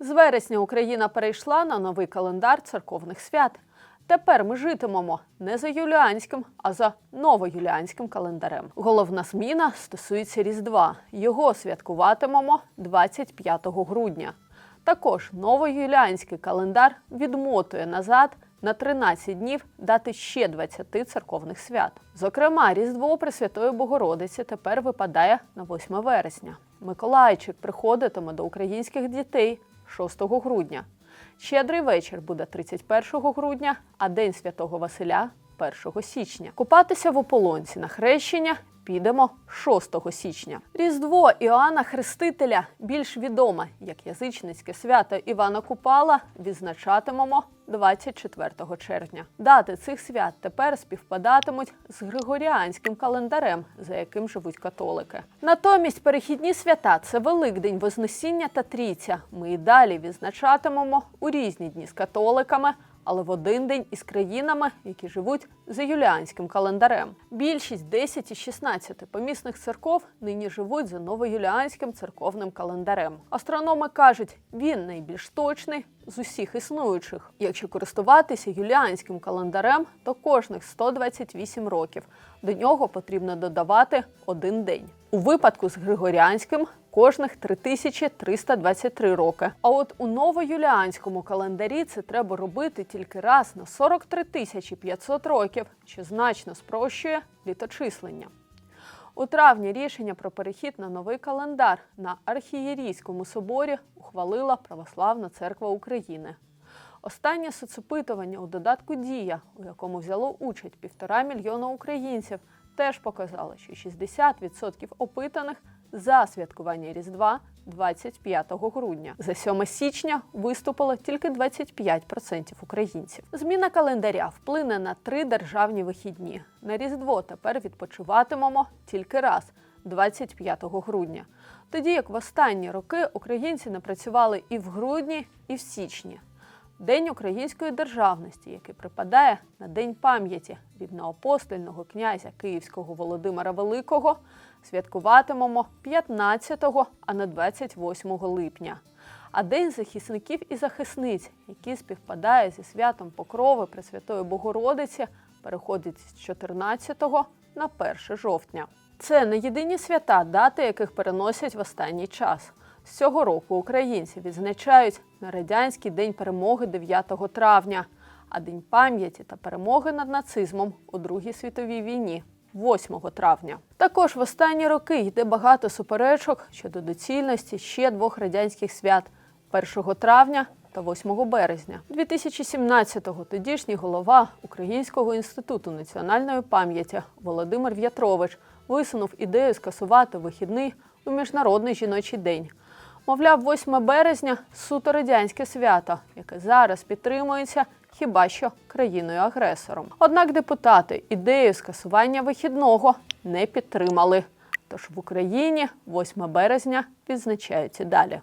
З вересня Україна перейшла на новий календар церковних свят. Тепер ми житимемо не за юліанським, а за новоюліанським календарем. Головна зміна стосується Різдва. Його святкуватимемо 25 грудня. Також новоюліанський календар відмотує назад на 13 днів дати ще 20 церковних свят. Зокрема, Різдво Пресвятої Богородиці тепер випадає на 8 вересня. Миколайчик приходитиме до українських дітей 6 грудня. Щедрий вечір буде 31 грудня, а День Святого Василя 1 січня. Купатися в ополонці на хрещення підемо 6 січня. Різдво Іоанна Хрестителя, більш відоме як язичницьке свято Івана Купала, відзначатимемо 24 червня. Дати цих свят тепер співпадатимуть з григоріанським календарем, за яким живуть католики. Натомість перехідні свята це Великдень Вознесіння та Трійця. Ми і далі відзначатимемо у різні дні з католиками, але в один день із країнами, які живуть за юліанським календарем. Більшість 10 із 16 помісних церков нині живуть за новоюліанським церковним календарем. Астрономи кажуть, він найбільш точний з усіх існуючих. Якщо користуватися юліанським календарем, то кожних 128 років до нього потрібно додавати один день. У випадку з Григоріанським кожних 3323 роки. А от у новоюліанському календарі це треба робити тільки раз на 43 тисячі 500 років, що значно спрощує літочислення. У травні рішення про перехід на новий календар на архієрійському соборі ухвалила Православна церква України. Останнє соцопитування у додатку Дія, у якому взяло участь півтора мільйона українців, теж показало, що 60% опитаних за святкування Різдва 25 грудня. За 7 січня виступило тільки 25% українців. Зміна календаря вплине на три державні вихідні. На Різдво тепер відпочиватимемо тільки раз 25 грудня. Тоді як в останні роки українці не працювали і в грудні, і в січні. День української державності, який припадає на День пам'яті рівноапостольного князя Київського Володимира Великого, святкуватимемо 15, а не 28 липня. А День захисників і захисниць, який співпадає зі святом Покрови Пресвятої Богородиці, переходить з 14 на 1 жовтня. Це не єдині свята, дати яких переносять в останній час. Цього року українці відзначають на радянський день перемоги 9 травня, а День пам'яті та перемоги над нацизмом у Другій світовій війні 8 травня. Також в останні роки йде багато суперечок щодо доцільності ще двох радянських свят 1 травня та 8 березня. 2017-го тодішній голова Українського інституту національної пам'яті Володимир В'ятрович висунув ідею скасувати вихідний у міжнародний жіночий день. Мовляв, 8 березня суто радянське свято, яке зараз підтримується хіба що країною-агресором. Однак депутати ідею скасування вихідного не підтримали. Тож в Україні 8 березня відзначають і далі.